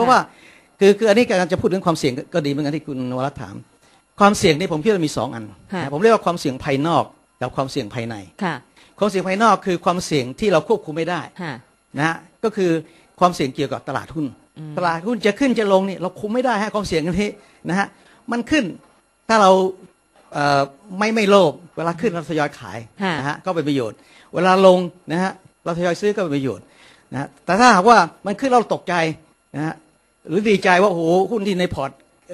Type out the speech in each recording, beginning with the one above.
ราะว่าคือคืออันนี้การจะพูดถึงความเสี่ยงก็ก็ดีเหมือนกันที่คุณนวรัตน์ถาม ความเสี่ยงนี่ผมคิดว่ามีสองอันค่ะนะผมเรียกว่าความเสี่ยงภายนอกกับความเสี่ยงภายในค่ะความเสี่ยงภายนอกคือความเสี่ยงที่เราควบคุมไม่ได้ค่ะนะฮะก็คือความเสี่ยงเกี่ยวกับตลาดหุ้น ตลาดหุ้นจะขึ้นจะลงนี่เราคุมไม่ได้ฮะความเสี่ยงอันนี้นะฮะมันขึ้นถ้าเราเอ่อไม่ไม่โลภเวลาขึ้นเราทยอยขายค่ะนะฮะก็เป็นประโยชน์ เวลาลงนะฮะเราทยอยซื้อก็เป็นประโยชน์นะฮะแต่ถ้าหากว่ามันขึ้นเราตกใจนะฮะ หรือดีใจว่าโอ้โหหุ้นที่ในพอร์ต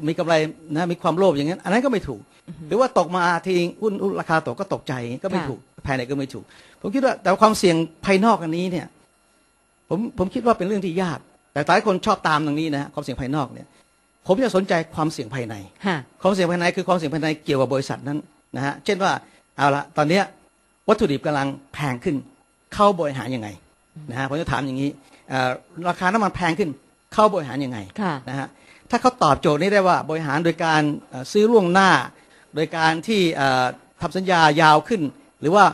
มีกำไรนะมีความโลภอย่างนั้น อันนั้นก็ไม่ถูก หรือว่าตกมาทีหุ้นหุ้นราคาตกก็ตกใจก็ไม่ค่ะถูกภายในก็ไม่ถูก ผมคิดว่าแต่ความเสี่ยงภายนอกอันนี้เนี่ย ผมผมคิดว่าเป็นเรื่องที่ยาก แต่หลายคนชอบตามตรงนี้นะฮะความเสี่ยงภายนอกเนี่ย ผมจะสนใจความเสี่ยงภายในค่ะความเสี่ยงภายในคือความเสี่ยงภายในเกี่ยวกับบริษัทนั้นนะฮะเช่นว่าเอาละตอนเนี้ยวัตถุดิบกำลังแพงขึ้น เข้าบริหารยังไงนะฮะผมจะถามอย่างนี้เอ่อราคาน้ำมันแพงขึ้น เข้าบริหารยังไงค่ะนะฮะถ้าเขาตอบโจทย์นี้ได้ว่าบริหารโดยการเอ่อซื้อล่วงหน้า โดยการที่เอ่อทำสัญญายาวขึ้น หรือว่า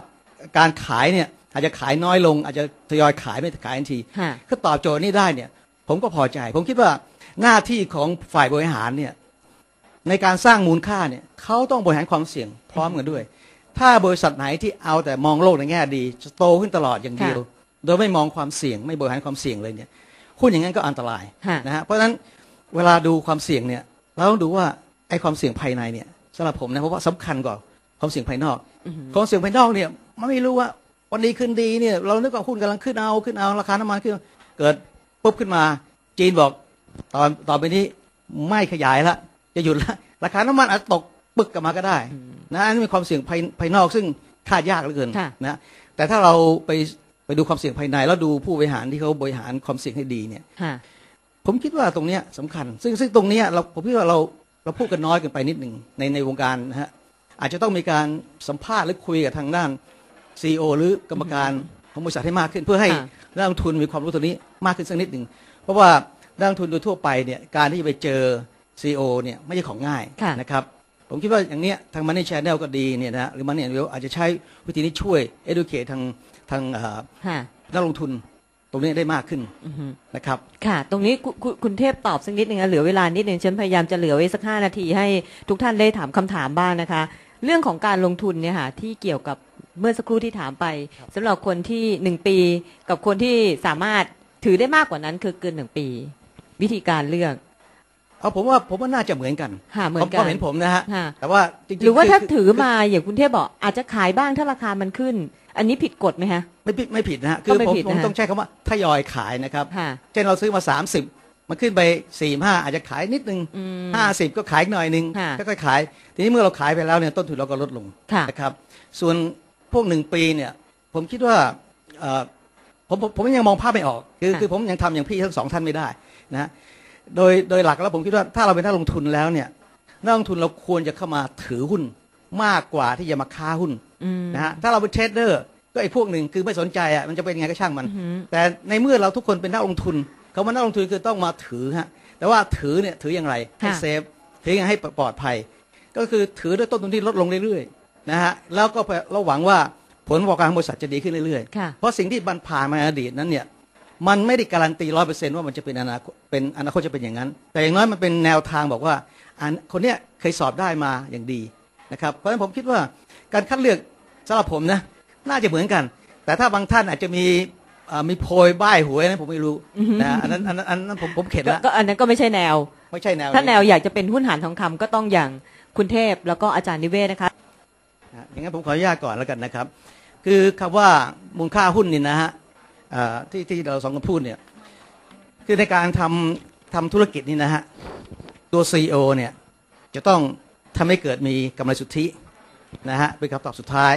การขายเนี่ยอาจจะขายน้อยลง อาจจะทยอยขายไม่ขายทันทีค่ะถ้าตอบโจทย์นี้ได้เนี่ย ผมก็พอใจ ผมคิดว่าหน้าที่ของฝ่ายบริหารเนี่ยในการสร้างมูลค่าเนี่ยเขาต้องบริหารความเสี่ยงพร้อมกันด้วย ถ้าบริษัทไหนที่เอาแต่มองโลกในแง่ดีจะโตขึ้นตลอดอย่างเดียว โดยไม่มองความเสี่ยงไม่บริหารความเสี่ยงเลยเนี่ย หุ้นอย่างนั้นก็อันตรายค่ะนะฮะเพราะฉะนั้นเวลาดูความเสี่ยงเนี่ยเราต้องดูว่าไอ้ความเสี่ยงภายในเนี่ยสำหรับผมนะเพราะว่าสำคัญกว่าความเสี่ยงภายนอกความเสี่ยงภายนอกเนี่ยมันไม่รู้ว่าวันนี้ขึ้นดีเนี่ยเรานึกว่าหุ้นกำลังขึ้นเอาขึ้นเอาราคาน้ำมันขึ้นเกิดปุ๊บขึ้นมาจีนบอกตอนต่อไปนี้ไม่ขยายละจะหยุดละราคาน้ำมันอาจจะตกปึกกลับมาก็ได้นะอันนี้เป็นความเสี่ยงภายภายนอกซึ่งคาดยากเหลือเกินค่ะนะแต่ถ้าเราไปไป ดูความเสี่ยงภายใน แล้วดูผู้บริหารที่เขาบริหารความเสี่ยงให้ดีเนี่ยค่ะผมคิดว่าตรงเนี้ยสำคัญ ซึ่งซึ่งตรงเนี้ยเราผมคิดว่าเราเราพูดกันน้อยเกินไปนิดหนึ่งในในวงการนะฮะอาจจะต้องมีการสัมภาษณ์หรือคุยกับทางด้านซีอหรือกรรมการของบริษัทให้มากขึ้น เพื่อให้ค่ะนักลงทุนมีความรู้ตัวนี้มากขึ้นสักนิดหนึ่งเพราะว่านักลงทุนโดยทั่วไปเนี่ยการที่จะไปเจอซีอเนี่ยไม่ใช่ของง่ายค่ะนะครับผมคิดว่าอย่างเนี้ยทาง Money Channel ก็ดีเนี่ยนะหรือ Money Anvil อาจจะใช้วิธีนี้ช่วย educate ทาง ทางเอ่อค่ะนักลงทุนตรงนี้ได้มากขึ้นอือฮึนะครับ ค่ะ ตรงนี้คุณคุณคุณเทพตอบสักนิดหนึ่งนะเหลือเวลานิดหนึ่งฉันพยายามจะเหลือไว้สักห้านาทีให้ทุกท่านได้ถามคำถามบ้างนะคะ เรื่องของการลงทุนเนี่ยค่ะที่เกี่ยวกับเมื่อสักครู่ที่ถามไปสำหรับคนที่หนึ่งปี กับคนที่สามารถถือได้มากกว่านั้นคือเกินหนึ่งปี วิธีการเลือกเอาผมว่าผมว่าน่าจะเหมือนกันค่ะเหมือนกันความเห็นผมนะฮะค่ะแต่ว่าจริงๆหรือว่าถ้าคืถือมาอย่างคุณเทพบอกอาจจะขายบ้างถ้าราคามันขึ้น อันนี้ผิดกฎไหมฮะ ไม่ผิดไม่ผิดนะฮะก็คือไม่ผมผิดผมนะฮะต้องใช้คำว่าทยอยขายนะครับค่ะเช่นเราซื้อมา 30 มันขึ้นไป4ี่ห้าอาจจะขายนิดนึงอืมห้าสิบก็ขายอีกหน่อยนึงค่ะค่อยๆขาย ทีนี้เมื่อเราขายไปแล้วเนี่ยต้นทุนเราก็ลดลงค่ะนะครับ ส่วนพวกหนึ่งปีเนี่ย ผมคิดว่าเอ่อผมผมผมยังมองภาพไม่ออก คือค่ะคือผมยังทำอย่างพี่ทั้งสองท่านไม่ได้นะฮะโดยโดยหลักแล้วผมคิดว่าถ้าเราเป็นนักลงทุนแล้วเนี่ยนักลงทุนเราควรจะเข้ามาถือหุ้นมากกว่าที่จะมาค้าหุ้นอืม นะฮะถ้าเราเป็นเทรดเดอร์ก็ไอ้พวกหนึ่งคือไม่สนใจอะมันจะเป็นยังไงก็ช่างมันอือหือแต่ในเมื่อเราทุกคนเป็นนักลงทุนคำว่านักลงทุนคือต้องมาถือฮะแต่ว่าถือเนี่ยถืออย่างไรให้ค่ะเซฟถือยังไงให้ปลอดภัย ก็คือถือด้วยต้นทุนที่ลดลงเรื่อยๆนะฮะแล้วก็เราหวังว่าผลประกอบการของบริษัทจะดีขึ้นเรื่อยค่ะๆเพราะสิ่งที่บันผ่านมาในอดีตนั้นเนี่ยมันไม่ได้การันตีร้อยเปอร์เซ็นต์ว่ามันจะเป็นอนาคตเป็นอนาคตจะเป็นอย่างนั้น แต่อย่างน้อยมันเป็นแนวทางบอกว่าอันคนเนี้ยเคยสอบได้มาอย่างดีนะครับเพราะฉะนั้นผมคิดว่าการคัดเลือก สำหรับผมนะ น่าจะเหมือนกัน แต่ถ้าบางท่านอาจจะมีอ่ามีโพยบ้ายหวยนะผมไม่รู้นะอันนั้นอันนั้นอันนั้นผมผมเข็ดก็ละก็อันนั้นก็ไม่ใช่แนว ไม่ใช่แนว ถ้าแนวอยากจะเป็นหุ้นหานทองคำก็ต้องอย่างคุณเทพแล้วก็อาจารย์นิเวศนะคะนะอย่างนั้นผมขออนุญาตก่อนแล้วกันนะครับ คือคำว่ามูลค่าหุ้นนี่นะฮะอ่าที่ที่เราสองคนพูดเนี่ยคือในการทำทำธุรกิจนี่นะฮะตัวซีอเนี่ยจะต้องทำให้เกิดมีกำไรสุทธินะฮะเป็นคำตอบสุดท้าย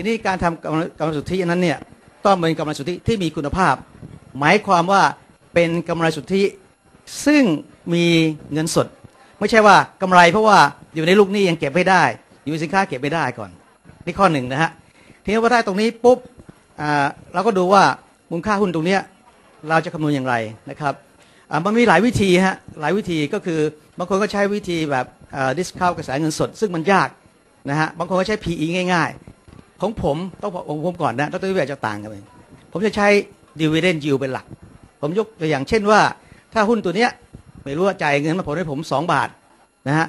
ทีนี้การทำกำไรสุทธินั้นเนี่ยต้องเป็นกำไรสุทธิที่มีคุณภาพ หมายความว่าเป็นกำไรสุทธิซึ่งมีเงินสด ไม่ใช่ว่ากำไรเพราะว่าอยู่ในลูกหนี้ยังเก็บไม่ได้ อยู่ในสินค้าเก็บไม่ได้ก่อนนี่ข้อหนึ่งนะฮะทีนี้ว่าได้ตรงนี้ปุ๊บอ่าเราก็ดูว่ามูลค่าหุ้นตรงเนี้ยเราจะคำนวณอย่างไรนะครับมันมีหลายวิธีฮะหลายวิธีก็คือบางคนก็ใช้วิธีแบบดิสคาวกระแสเงินสด ซึ่งมันยากนะฮะบางคนก็ใช้ PE ง่าย ของผมต้องบอกองผมก่อนนะดรวิเวศจะต่างกันไปผมจะใช้ dividend yield เป็นหลัก ผมยกตัวอย่างเช่นว่า ถ้าหุ้นตัวเนี้ยไม่รู้ว่าจ่ายเงินมาผลให้ผมสองบาทนะฮะ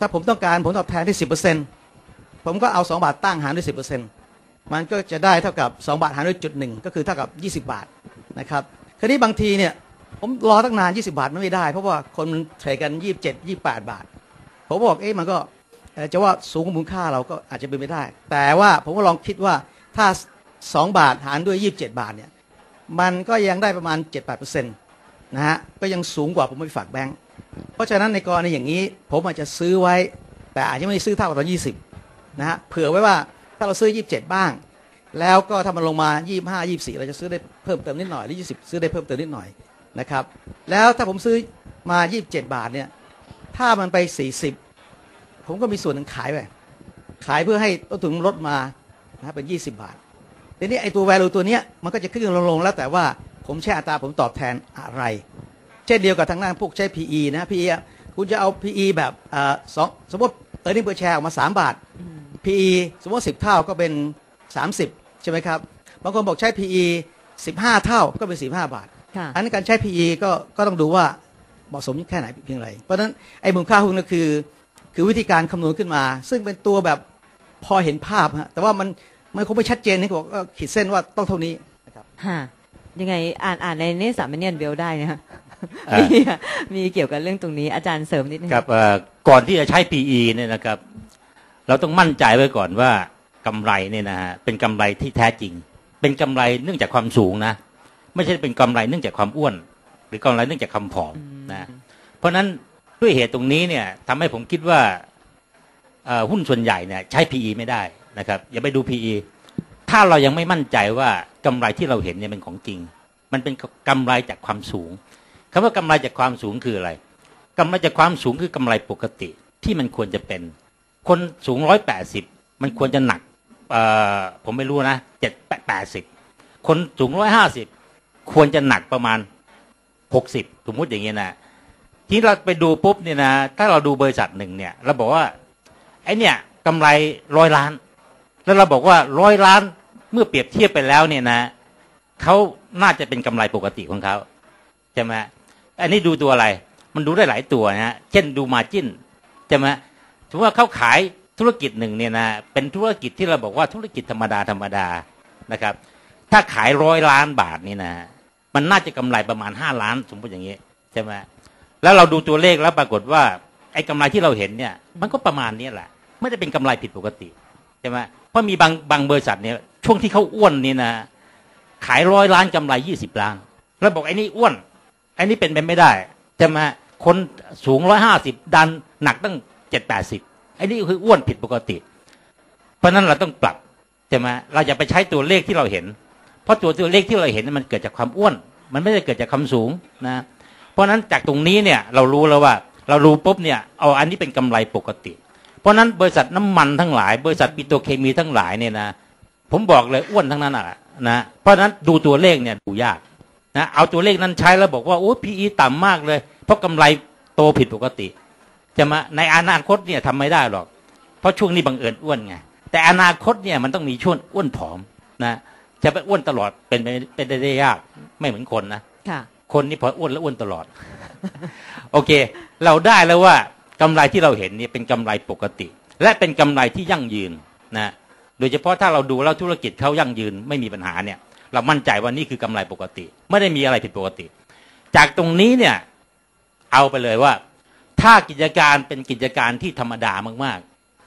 ถ้าผมต้องการผลตอบแทนที่สิบเปอร์เซ็นต์ผมก็เอาสองบาทตั้งหารด้วยสิบเปอร์เซ็นต์มันก็จะได้เท่ากับสองบาทหารด้วยจุดหนึ่งก็คือเท่ากับยี่สิบาทนะครับคราวนี้บางทีเนี่ยผมรอตั้งนาน 20 บาทไม่ได้ เพราะว่าคนมันเทรดกัน 27 28 บาท ผมบอกเอ๊ะมันก็ จะว่าสูงกว่ามูลค่าเราก็อาจจะเป็นไม่ได้ แต่ว่าผมก็ลองคิดว่าถ้า 2 บาทหารด้วย 27 บาทเนี่ยมันก็ยังได้ประมาณ 7-8%นะฮะก็ยังสูงกว่าผมไปฝากแบงก์เพราะฉะนั้นในกรณีอย่างนี้ผมอาจจะซื้อไว้ แต่อาจจะไม่ได้ซื้อเท่ากับตอน 20 นะฮะเผื่อไว้ว่าถ้าเราซื้อ 27 บ้าง แล้วก็ถ้ามันลงมา 25 24 เราจะซื้อได้เพิ่มเติมนิดหน่อยหรือ 20 ซื้อได้เพิ่มเติมนิดหน่อยนะครับแล้วถ้าผมซื้อมา 27 บาทเนี่ยถ้ามันไป 40 ผมก็มีส่วนหนึ่งขายไปขายเพื่อให้ต้นทุนลดมานะเป็น 20 บาททีนี้ไอ้ตัว value ตัวเนี้ยมันก็จะขึ้นลงลงแล้วแต่ว่าผมใช้อัตราผมตอบแทนอะไร เช่นเดียวกับทางด้านพวกใช้ PE นะ PE อะคุณจะเอา PE แบบเอ่อสองสมมติ earning per share ออกมา 3 บาท PE สมมติ 10 เท่าก็เป็น 30 ใช่ไหมครับบางคนบอกใช้ PE 15 เท่าก็เป็น 15 บาทค่ะอันนั้นการใช้ PE ก็ก็ต้องดูว่าเหมาะสมแค่ไหนเพียงไร เพราะฉะนั้นไอ้มูลค่าหุ้นก็คือ คือวิธีการคำนวณขึ้นมา ซึ่งเป็นตัวแบบพอเห็นภาพฮะแต่ว่ามันมันคงไม่ชัดเจนนี่บอกก็ขีดเส้นว่าต้องเท่านี้นะครับฮะยังไงอ่านอ่านในนิสามเนียนเบลได้นะฮะอ่ามีมีมีเกี่ยวกับเรื่องตรงนี้อาจารย์เสริมนิดนึงครับเอ่อก่อนที่จะใช้ PE เนี่ยนะครับ เราต้องมั่นใจไว้ก่อนว่ากำไรเนี่ยนะฮะเป็นกำไรที่แท้จริง เป็นกำไรเนื่องจากความสูงนะ ไม่ใช่เป็นกำไรเนื่องจากความอ้วน หรือกำไรเนื่องจากความผอมนะเพราะฉะนั้น ด้วยเหตุตรงนี้เนี่ยทำให้ผมคิดว่าหุ้นส่วนใหญ่เนี่ยใช้ PE ไม่ได้นะครับ อย่าไปดู PE ถ้าเรายังไม่มั่นใจว่ากำไรที่เราเห็นเนี่ยเป็นของจริง มันเป็นกำไรจากความสูงคำว่ากำไรจากความสูงคืออะไรกำไรจากความสูงคือกำไรปกติที่มันควรจะเป็น คนสูงร้อยแปดสิบมันควรจะหนักผมไม่รู้นะเจ็ดแปดสิบคนสูงร้อยห้าสิบควรจะหนักประมาณหกสิบสมมติอย่างเงี้ยนะ ที่เราไปดูปุ๊บเนี่ยนะถ้าเราดูบริษัทหนึ่งเนี่ยเราบอกว่าไอ้เนี่ยกำไรร้อยล้าน แล้วเราบอกว่าร้อยล้านเมื่อเปรียบเทียบไปแล้วเนี่ยนะเขาน่าจะเป็นกำไรปกติของเขาใช่ไหมอันนี้ดูตัวอะไร มันดูได้หลายตัวนะฮะเช่นดูมาจิ้นใช่ไหมถือว่าเขาขายธุรกิจหนึ่งเนี่ยนะเป็นธุรกิจที่เราบอกว่าธุรกิจธรรมดาธรรมดานะครับ ถ้าขายร้อยล้านบาทนี่นะ มันน่าจะกำไรประมาณห้าล้านสมมติอย่างนี้ใช่ไหม แล้วเราดูตัวเลขแล้วปรากฏว่า ไอ้กำไรที่เราเห็นเนี่ย มันก็ประมาณนี้แหละ ไม่ได้เป็นกำไรผิดปกติใช่ไหมเพราะมีบางบางบริษัทเนี่ย ช่วงที่เขาอ้วนนี่นะ ขายร้อยล้านกำไรยี่สิบล้าน แล้วบอกไอ้นี่อ้วน ไอ้นี่เป็นไปไม่ได้ใช่ไหมคนสูงร้อยห้าสิบดันหนักตั้งเจ็ดแปดสิบไอ้นี่คืออ้วนผิดปกติ เพราะนั้นเราต้องปรับใช่ไหมเราอย่าไปใช้ตัวเลขที่เราเห็น เพราะตัวตัวเลขที่เราเห็นมันเกิดจากความอ้วน มันไม่ได้เกิดจากความสูงนะ ราะนั้นจากตรงนี้เนี่ยเรารู้แล้วว่า เรารู้ปุ๊บเนี่ยเอาอันนี้เป็นกำไรปกติ เพราะนั้นบริษัทน้ำมันทั้งหลาย บริษัทปิโตรเคมีทั้งหลายเนี่ยนะผมบอกเลยอ้วนทั้งนั้นอะนะเพราะนั้นดูตัวเลขเนี่ยดูยากนะเอาตัวเลขนั้นใช้แล้วบอกว่าโอ้พีต่ำมากเลย เพราะกำไรโตผิดปกติจะมาในอนาคตเนี่ยทำไม่ได้หรอก เพราะช่วงนี้บังเอิญอ้วนไงแต่อนาคตเนี่ยมันต้องมีช่วงอ้วนผอมนะจะไปอ้วนตลอดเป็นไปเป็นไปได้ยากไม่เหมือนคนนะค่ะ คนนี่พออ้วนแล้วอ้วนตลอด โอเค เราได้แล้วว่ากำไรที่เราเห็นนี่เป็นกำไรปกติ และเป็นกำไรที่ยั่งยืนนะโดยเฉพาะถ้าเราดูแล้วธุรกิจเขายั่งยืนไม่มีปัญหาเนี่ย เรามั่นใจว่านี่คือกำไรปกติ ไม่ได้มีอะไรผิดปกติ จากตรงนี้เนี่ยเอาไปเลยว่า ถ้ากิจการเป็นกิจการที่ธรรมดามาก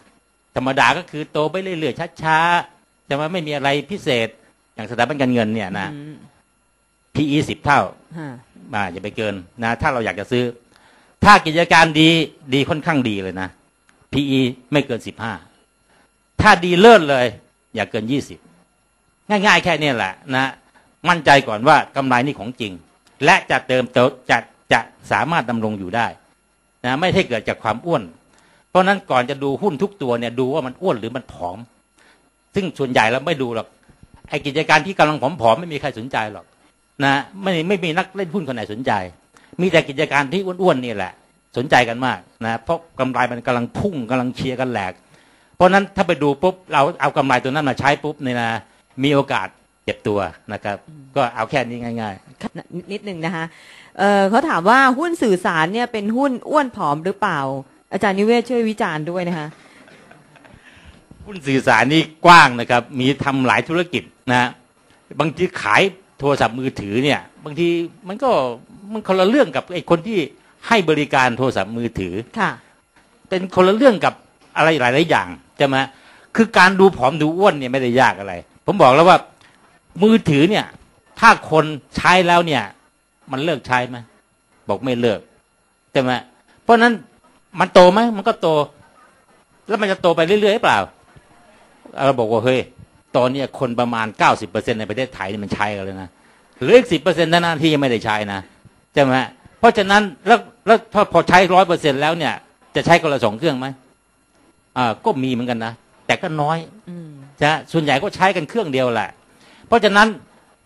ๆ ธรรมดาก็คือโตไปเรื่อยๆช้าๆจะมาไม่มีอะไรพิเศษ อย่างสถาบันการเงินเนี่ยนะ PE สิบเท่าฮะมาอย่าไปเกินนะ ถ้าเราอยากจะซื้อ ถ้ากิจการดีดีค่อนข้างดีเลยนะ PE ไม่เกินสิบห้าถ้าดีเลิศเลย อย่าเกินยี่สิบง่ายๆ แค่นี้แหละนะมั่นใจก่อนว่ากำไรนี่ของจริง และจะเติมโตจะจะสามารถดำรงอยู่ได้นะไม่ใช่เกิดจากความอ้วน เพราะฉะนั้นก่อนจะดูหุ้นทุกตัวเนี่ยดูว่ามันอ้วนหรือมันผอม ซึ่งส่วนใหญ่เราไม่ดูหรอกไอ้กิจการที่กำลังผอมๆไม่มีใครสนใจหรอก นะไม่ไม่มีนักเล่นหุ้นคนไหนสนใจ มีแต่กิจการที่อ้วนๆนี่แหละ สนใจกันมากนะเพราะกำไรมันกำลังพุ่งกำลังเชียร์กันแหลก เพราะฉะนั้นถ้าไปดูปุ๊บเราเอากำไรตัวนั้นมาใช้ปุ๊บเนี่ยนะมีโอกาสเจ็บตัวนะครับ ก็เอาแค่นี้ง่าย ๆ นิดนิดนึงนะคะเออเขาถามว่าหุ้นสื่อสารเนี่ยเป็นหุ้นอ้วนผอมหรือเปล่า อาจารย์นิเวศช่วยวิจารณ์ด้วยนะคะหุ้นสื่อสารนี่กว้างนะครับ มีทำหลายธุรกิจนะฮะบางทีขาย โทรศัพท์มือถือเนี่ย บางทีมันก็มันคนละเรื่องกับไอ้คนที่ให้บริการโทรศัพท์มือถือค่ะ เป็นคนละเรื่องกับอะไรหลาย ๆ อย่างใช่ไหมคือการดูผอมดูอ้วนเนี่ยไม่ได้ยากอะไร ผมบอกแล้วว่ามือถือเนี่ย ถ้าคนใช้แล้วเนี่ย มันเลิกใช้ไหมบอกไม่เลิกใช่ไหมเพราะฉะนั้นมันโตไหมมันก็โต แล้วมันจะโตไปเรื่อยๆหรือเปล่าเราบอกว่าเฮ้ย ตอนเนี้ยคนประมาณเก้าสิบเปอร์เซ็นในประเทศไทยนี่มันใช้กันเลยนะเหลืออีกสิบเปอร์เซ็นต์นั้นที่ยังไม่ได้ใช้นะใช่ไหมเพราะฉะนั้นแล้วแล้วพอพอใช้ร้อยเปอร์เซ็นแล้วเนี่ย จะใช้คนละสองเครื่องไหมอ่าก็มีเหมือนกันนะแต่ก็น้อยอืมใช่ไหมส่วนใหญ่ก็ใช้กันเครื่องเดียวแหละ เพราะฉะนั้น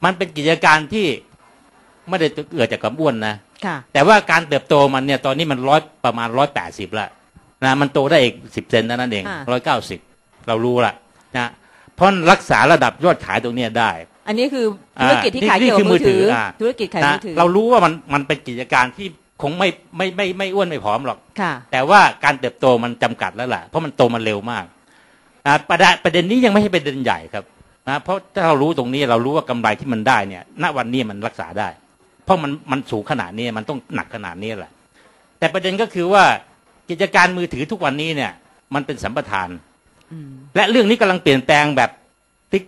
มันเป็นกิจการที่ไม่ได้เกิดจากความอ้วนนะค่ะแต่ว่าการเติบโตมันเนี่ย ตอนนี้มันร้อยประมาณร้อยแปดสิบละนะมันโตได้อีกสิบเซนเท่านั้นเองอ่าร้อยเก้าสิบเรารู้ละนะ เพราะรักษาระดับยอดขายตรงเนี้ยได้ อันนี้คืออ่าธุรกิจที่ขายนี่เกี่ยวกับคือมือถือมือถืออ่าธุรกิจขายนะมือถือ เรารู้ว่ามันมันเป็นกิจการที่คงไม่ไม่ไม่ไม่อ้วนไม่ผอมหรอกค่ะแต่ว่าการเติบโตมันจำกัดแล้วล่ะ เพราะมันโตมันเร็วมากนะประเด็นประเด็นนี้ยังไม่ใช่ประเด็นใหญ่ครับนะเพราะถ้าเรารู้ตรงนี้เรารู้ว่ากำไรที่มันได้เนี่ย ณวันนี้มันรักษาได้ เพราะมันมันสูงขนาดนี้มันต้องหนักขนาดนี้แหละ แต่ประเด็นก็คือว่ากิจการมือถือทุกวันนี้เนี่ย มันเป็นสัมปทานอืม และเรื่องนี้กำลังเปลี่ยนแปลงแบบพลิก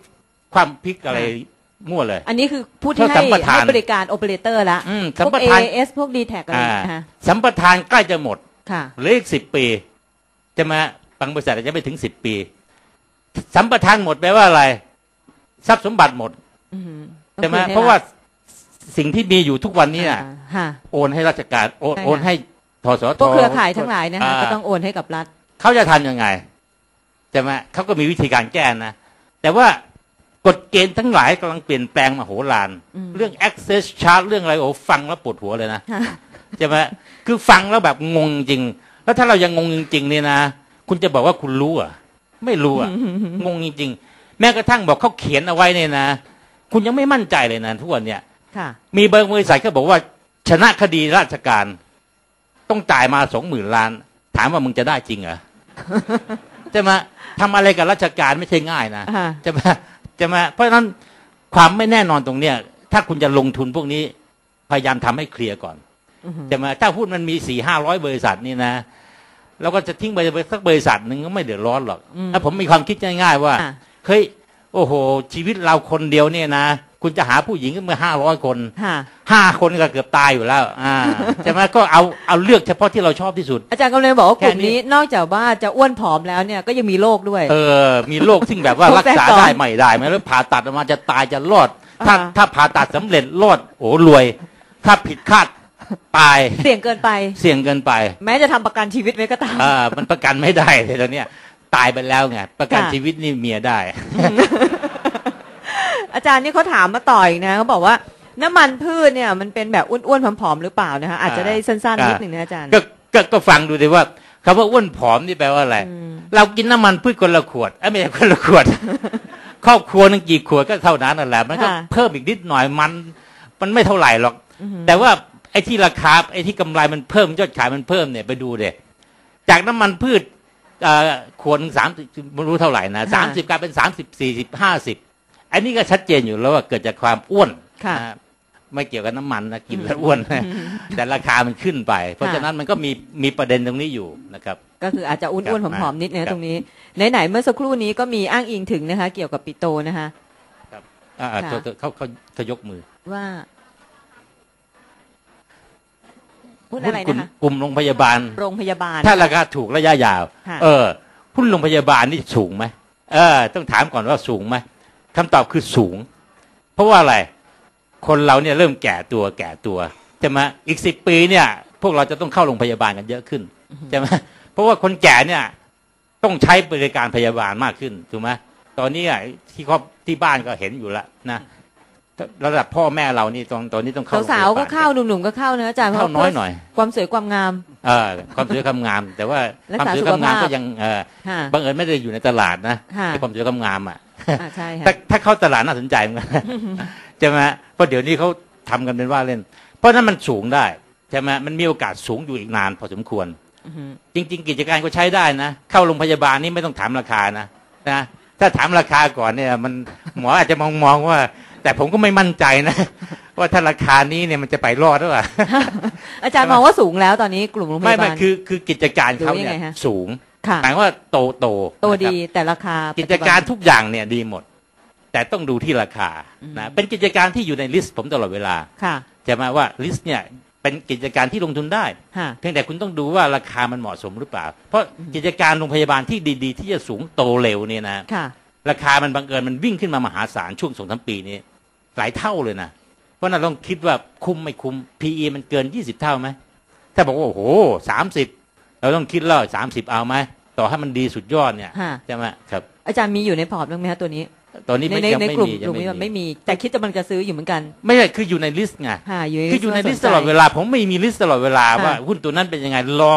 ความพลิกอะไรค่ะมั่วเลย อันนี้คือผู้ที่ถ้าให้สัมปทานให้บริการโอเปอเรเตอร์ละอืมพสัมวกปทาน AS พวก d t แทอะไรอ่านะคะสัมปทานใกล้จะหมดค่ะเหลืออีกสิบปี จะมาบางบริษัทอาจจะไม่ถึงสิบปี สัมปทานหมดแปลว่าอะไร ทรัพย์สมบัติหมดอืมใช่ไหมต้องคืนให้เพราะว่าสิ่งที่มีอยู่ทุกวันนี้รัน่ะฐค่ะโอนให้ราชการโอนใช่ค่ะโอนให้ทสทพวกเครือข่ายทั้งหลายนะคะอ่าก็ต้องโอนให้กับรัฐเขาจะทำยังไง ใช่ไหมเขาก็มีวิธีการแก้นะ แต่ว่ากฎเกณฑ์ทั้งหลายกำลังเปลี่ยนแปลงมาโหฬารอืมเรื่อง access charge เรื่องอะไรโอ้ฟังแล้วปวดหัวเลยนะค่ะใช่ไหมคือฟังแล้วแบบงงจริง แล้วถ้าเรายังงงจริงๆเนี่ยนะ คุณจะบอกว่าคุณรู้อะ ไม่รู้อะ งงจริงๆ แม้กระทั่งบอกเขาเขียนเอาไว้เนี่ยนะ คุณยังไม่มั่นใจเลยนะทุกวันเนี่ยค่ะมีเบอร์บริษัทเขาบอกว่า ชนะคดีราชการ ต้องจ่ายมาสองหมื่นล้าน ถามว่ามึงจะได้จริงเหรอ ใช่ไหมทำอะไรกับราชการไม่ใช่ง่ายนะค่ะใช่ไหมใช่ไหมเพราะฉะนั้นความไม่แน่นอนตรงเนี้ย ถ้าคุณจะลงทุนพวกนี้ พยายามทำให้เคลียร์ก่อนอือหือใช่ไหมถ้าหุ้นมันมีสี่ห้าร้อยบริษัทนี่นะเราก็จะทิ้งไปสักบริษัทหนึ่งก็ไม่เดือดร้อนหรอกอืมถ้าผมมีความคิดง่ายๆว่าอะเฮ้ยโอ้โห ชีวิตเราคนเดียวเนี่ยนะ คุณจะหาผู้หญิงขึ้นมาห้าร้อยคนค่ะห้าคนก็เกือบตายอยู่แล้วอ่าใช่ไหมก็เอาเอาเลือกเฉพาะที่เราชอบที่สุด อาจารย์กำลังบอกว่ากลุ่มแค่นี้นี้นอกจากว่าจะอ้วนผอมแล้วเนี่ยก็ยังมีโรคด้วย เออ มีโรคซึ่งแบบว่าโรรัคกแทรกษาซ้อนได้ไม่ได้ไหมแล้วผ่าตัดออกมาจะตายจะรอด ถ้าอ่าถ้าผ่าตัดสำเร็จรอดโอ้รวย ถ้าผิดคาดตายเสี่ยงเกินไป เสี่ยงเกินไป แม้จะทำประกันชีวิตไว้ก็ตามอ่ามันประกันไม่ได้เลยตอนเนี้ยตายไปแล้วไงประกันค่ะชีวิตนี่เมียได้ อาจารย์นี่เขาถามมาต่ออีกนะเขาบอกว่าน้ำมันพืชเนี่ยมันเป็นแบบอ้วนๆผอมๆหรือเปล่านะคะอาจจะได้สั้นๆนิดหนึ่งนะอาจารย์ก็ก็ก็ฟังดูดิว่าคำว่าอ้วนผอมนี่แปลว่าอะไรอืมเรากินน้ำมันพืชคนละขวดเอ้ยไม่ใช่คนละขวด ครอบครัวนึงกี่ขวดก็เท่านั้นนั่นแหละมันก็ค่ะเพิ่มอีกนิดหน่อยมัน มันไม่เท่าไหร่หรอกอือหือแต่ว่าไอ้ที่ราคาไอ้ที่กำไรมันเพิ่มยอดขายมันเพิ่มเนี่ยไปดูเด็จากน้ำมันพืชเอ่อขวดสามไม่รู้เท่าไหร่นะสามสิบกลายเป็นสามสิบสี่สิบห้าสิบ อันนี้ก็ชัดเจนอยู่แล้วว่าเกิดจากความอ้วนค่ะนะไม่เกี่ยวกับน้ำมันนะกินแล้วอ้วน แต่ราคามันขึ้นไป เพราะฉะนั้นมันก็มีมีประเด็นตรงนี้อยู่นะครับ ก็คืออาจจะอ้วนๆครับผอมๆนิดครันะบตรงนี้ไหนๆเมื่อสักครู่นี้ก็มีอ้างอิงถึงนะคะ เกี่ยวกับปิโตนะคะอ่าค่ะเขาเขาเขาเขายกมือว่าหุ้นอะไรหุ้นะคะกลุ่มโรงพยาบาลโรงพยาบาล ถ้าราคาถูกระยะยาวค่ะเออหุ้นโรงพยาบาลนี่สูงไหมเออ ต้องถามก่อนว่าสูงไหม คำตอบคือสูง เพราะว่าอะไร คนเราเนี่ยเริ่มแก่ตัวแก่ตัวใช่ไหมอีกสิบปีเนี่ย พวกเราจะต้องเข้าโรงพยาบาลกันเยอะขึ้นใช่ไหมเพราะว่าคนแก่เนี่ยต้องใช้บริการพยาบาลมากขึ้นถูกไหมตอนนี้อะที่ครอบที่บ้านก็เห็นอยู่แล้วนะระดับพ่อแม่เรานี่ตอนตอนนี้ต้องเข้าโรงพยบลสาวๆก็เข้าหนุ่มๆก็เข้านะอาจารย์เข้าน้อยหน่อย ความสวยความงามเออความสวยความงาม แต่ว่ารักความษาสวยสุขความงามภาพก็ยังเออค่ะบังเอิญไม่ได้อยู่ในตลาดนะค่ะไอ้ความสวยความงามอะอ่า ใช่ค่ะถ้าถ้าเข้าตลาดน่าสนใจเหมือนกันใช่ไหมเพราะเดี๋ยวนี้เขาทำกันเป็นว่าเล่น เพราะฉะนั้นมันสูงได้ใช่ไหมมันมีโอกาสสูงอยู่อีกนานพอสมควรอือฮึจริง ๆ กิจการก็ใช้ได้นะ เข้าโรงพยาบาลนี่ไม่ต้องถามราคานะนะถ้าถามราคาก่อนเนี่ยมันหมออาจจะมองมองว่า แต่ผมก็ไม่มั่นใจนะ ว่าถ้าราคานี้เนี่ยมันจะไปรอดหรือเปล่าอาจารย์มองว่าสูงแล้วตอนนี้กลุ่มโรงพไม่ยาไม่บาลคือคือกิจการเขาเนี่ยหรือว่ายังไงฮะสูงค่ะ หมายความว่าโตโตโตนะครับดีแต่ราคากิจการปัจจุบันทุกอย่างเนี่ยดีหมด แต่ต้องดูที่ราคาอืมนะเป็นกิจการที่อยู่ในลิสต์ผมตลอดเวลาค่ะใช่ไหมว่าลิสต์เนี่ยเป็นกิจการที่ลงทุนได้ค่ะเพียงแต่คุณต้องดูว่าราคามันเหมาะสมหรือเปล่า เพราะกิจการโรงพยาบาลที่ดีๆ ที่จะสูงโตเร็วเนี่ยนะค่ะราคามันบังเอิญมันวิ่งขึ้นมามหาศาลช่วงสองสามปีนี้หลายเท่าเลยนะเพราะนั้นต้องคิดว่าคุ้มไม่คุ้ม PE มันเกิน20เท่าไหมถ้าบอกว่าโอ้โหสามสิบ เราต้องคิดแล้วสามสิบเอาไหมต่อให้มันดีสุดยอดเนี่ยค่ะใช่ไหมครับ อาจารย์มีอยู่ในพอร์ตบ้างไหมคะตัวนี้ ตอนนี้ในไม่ในยังในไม่กลุ่มมีกยังลุ่มนี้ไม่มันไม่มีมี แต่คิดจะมันจะซื้ออยู่เหมือนกันไม่ใช่คืออยู่ในลิสต์ไงค่ะอยู่คืออยู่ในส่วลิสต์สตนใจลอดเวลา ผมไม่มีลิสต์ตลอดเวลาค่ะว่าหุ้นตัวนั้นเป็นยังไงรอ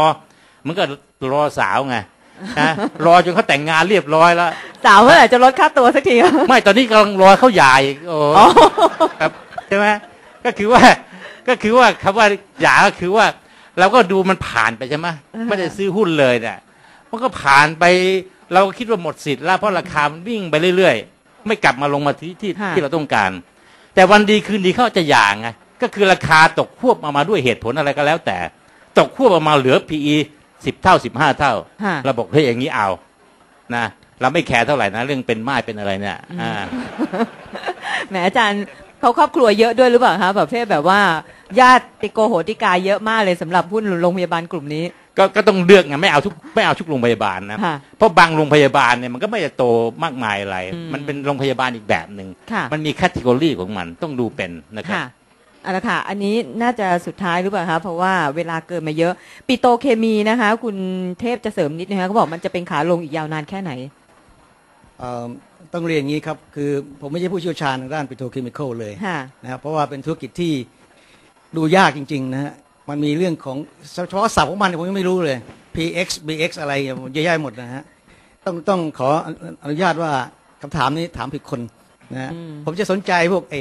เหมันก็รอสาวไงนะ รอจนเขาแต่งงานเรียบร้อยแล้ว สาวเมื่อไหร่จะลดค่าตัวสักที ไม่ตอนนี้กำลังรอเขาหย่าอีกโอ้อ๋อครับใช่ไหมก็คือว่าก็คือว่าคำว่าหย่าก็คือว่า เราก็ดูมันผ่านไปใช่ไหมอ่าฮะไม่ได้ซื้อหุ้นเลยเนี่ยมันก็ผ่านไปเราก็คิดว่าหมดสิทธิ์แล้วเพราะราคามันวิ่งไปเรื่อยๆ ไม่กลับมาลงมาที่ที่ที่เราต้องการ แต่วันดีคืนดีเขาจะหย่าไงก็คือราคาตกควบมามาด้วยเหตุผลอะไรก็แล้ว แต่ ตกควบออกมาเหลือ PE สิบเท่าสิบห้าเท่าค่ะเราบอกเฮ้ยอย่างนี้เอานะเราไม่แคร์เท่าไหร่นะ เรื่องเป็นไม้เป็นอะไรเนี่ยอ่าแหมอาจารย์เขาครอบครัวเยอะด้วยหรือเปล่าคะแบบประเภทแบบว่า ญาติโกโหติกาเยอะมากเลยสำหรับหุ้นโรงพยาบาลกลุ่มนี้ ก็ก็ต้องเลือกไงไม่เอาทุกไม่เอาทุกโรงพยาบาลนะค่ะเพราะบางโรงพยาบาลเนี่ยมันก็ไม่ได้โตมากมายอะไร อืมมันเป็นโรงพยาบาลอีกแบบหนึ่งค่ะมันมีแคตตากรีของมันต้องดูเป็นนะครับ ค่ะเอาละค่ะ อันนี้น่าจะสุดท้ายหรือเปล่าคะเพราะว่าเวลาเกินมาเยอะ ปิโตรเคมีนะคะ คุณเทพจะเสริมนิดนะคะเขาบอกมันจะเป็นขาลงอีกยาวนานแค่ไหน เอ่อต้องเรียนอย่างนี้ครับ คือผมไม่ใช่ผู้เชี่ยวชาญทางด้านปิโตรเคมีคอลเลยค่ะ นะครับเพราะว่าเป็นธุรกิจที่ ดูยากจริง ๆ นะฮะ มันมีเรื่องของเฉพาะศัพท์ของมันผมยังไม่รู้เลย PX BX อะไรเยอะแยะหมดนะฮะ ต้องต้องขออนุญาตว่าคำถามนี้ถามผิดคนนะฮะอืมผมจะสนใจพวกไอ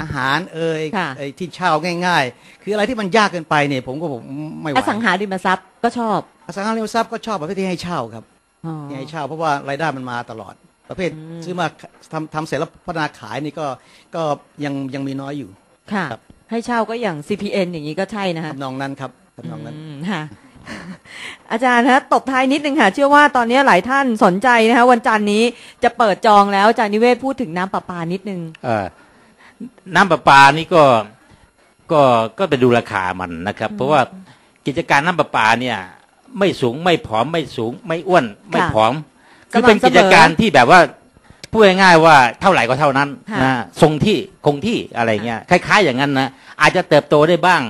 อาหารเอ่ยค่ะไอที่เช่าง่าย ๆ คืออะไรที่มันยากเกินไปเนี่ยผมก็ผมไม่ไหวอสังหาริมทรัพย์ก็ชอบ อสังหาริมทรัพย์ก็ชอบประเภทที่ให้เช่าครับอ๋อที่ให้เช่าเพราะว่ารายได้มันมาตลอด ประเภทอืมซื้อมาทำทำเสร็จแล้วพัฒนาขายนี่ก็ก็ยังยังมีน้อยอยู่ค่ะครับ ให้เช่าก็อย่าง CPN อย่างนี้ก็ใช่นะคะทำนองนั้นครับทำนองนั้นอืมค่ะอาจารย์ฮะตบท้ายนิดนึงค่ะ เชื่อว่าตอนนี้หลายท่านสนใจนะคะวันจันทร์นี้จะเปิดจองแล้วอาจารย์นิเวศพูดถึงน้ำประปานิดนึงเอ่อน้ำประปานี่ก็ก็ก็ไปดูราคามันนะครับ เพราะว่ากิจการน้ำประปาเนี่ย ไม่สูงไม่ผอมไม่สูงไม่อ้วนไม่ผอมคือเป็นกิจการที่แบบว่า พูดง่ายๆว่าเท่าไหร่ก็เท่านั้นค่ะนะทรงที่คงที่อะไรเงี้ยคล้าย ๆ อย่างนั้นนะอาจจะเติบโตได้บ้าง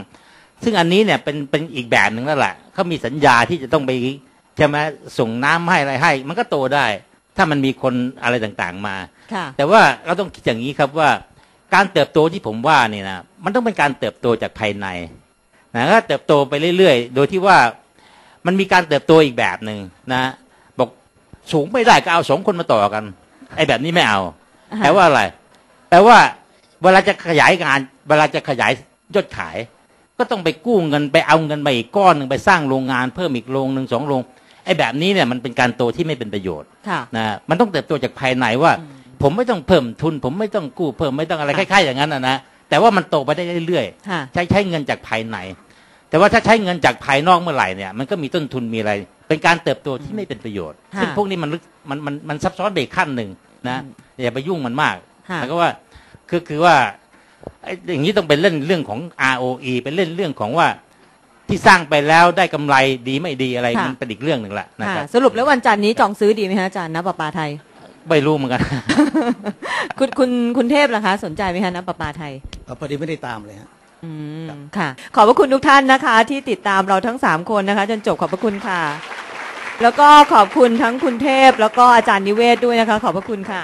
ซึ่งอันนี้เนี่ยเป็นเป็นอีกแบบหนึ่งแล้วแหละเขามีสัญญาที่จะต้องไปใช่ไหมส่งน้ำให้อะไรให้ มันก็โตได้ ถ้ามันมีคนอะไรต่างๆมาค่ะแต่ว่าเราต้องคิดอย่างนี้ครับว่า การเติบโตที่ผมว่านี่นะมันต้องเป็นการเติบโตจากภายในนะก็เติบโตไปเรื่อยๆ โดยที่ว่ามันมีการเติบโตอีกแบบหนึ่งนะ บอกสูงไม่ได้ก็เอาสองคนมาต่อกัน ไอ้แบบนี้ไม่เอาอ่าฮะแปลว่าอะไรแปลว่าเวลาจะขยายงาน เวลาจะขยายยอดขาย ก็ต้องไปกู้เงินไปเอาเงินไปอีกก้อนหนึ่งไปสร้างโรงงานเพิ่มอีกโรงหนึ่งสองโรงไอ้แบบนี้เนี่ยมันเป็นการโตที่ไม่เป็นประโยชน์ค่ะนะมันต้องเติบโตจากภายในว่า ผมไม่ต้องเพิ่มทุน ผมไม่ต้องกู้เพิ่มไม่ต้องอะไรคค่ะล้ายๆอย่างนั้นนะนะแต่ว่ามันโตไปได้เรื่อยค่ะๆใช้ใช้เงินจากภายใน แต่ว่าถ้าใช้เงินจากภายนอกเมื่อไหร่เนี่ยมันก็มีต้นทุนมีอะไร เป็นการเติบโตที่ไม่เป็นประโยชน์ค่ะซึ่งพวกนี้มันลึกมันมันมันซับซ้อนไปอีกขั้นหนึ่ง นะอย่าไปยุ่งมันมากค่ะแล้วก็ว่าคือคือว่าไอ้อย่างนี้ต้องเป็นเล่นเรื่องของ ROE เป็นเล่นเรื่องของว่าที่สร้างไปแล้วได้กำไรดีไม่ดีอะไรค่ะมันเป็นอีกเรื่องหนึ่งแหละนะค่ะครับสรุปแล้ววันจันทร์นี้จองซื้อดีไหมคะอาจารย์น้ำประปาไทยไม่รู้เหมือนกัน คุณคุณคุณเทพล่ะคะ สนใจไหมคะน้ำประปาไทยเอ่อพอดีไม่ได้ตามเลยฮะอืมค่ะ ขอบพระคุณทุกท่านนะคะ ที่ติดตามเราทั้งสามคนนะคะ จนจบขอบพระคุณค่ะ แล้วก็ขอบคุณทั้งคุณเทพ แล้วก็อาจารย์นิเวศด้วยนะคะ ขอบพระคุณค่ะ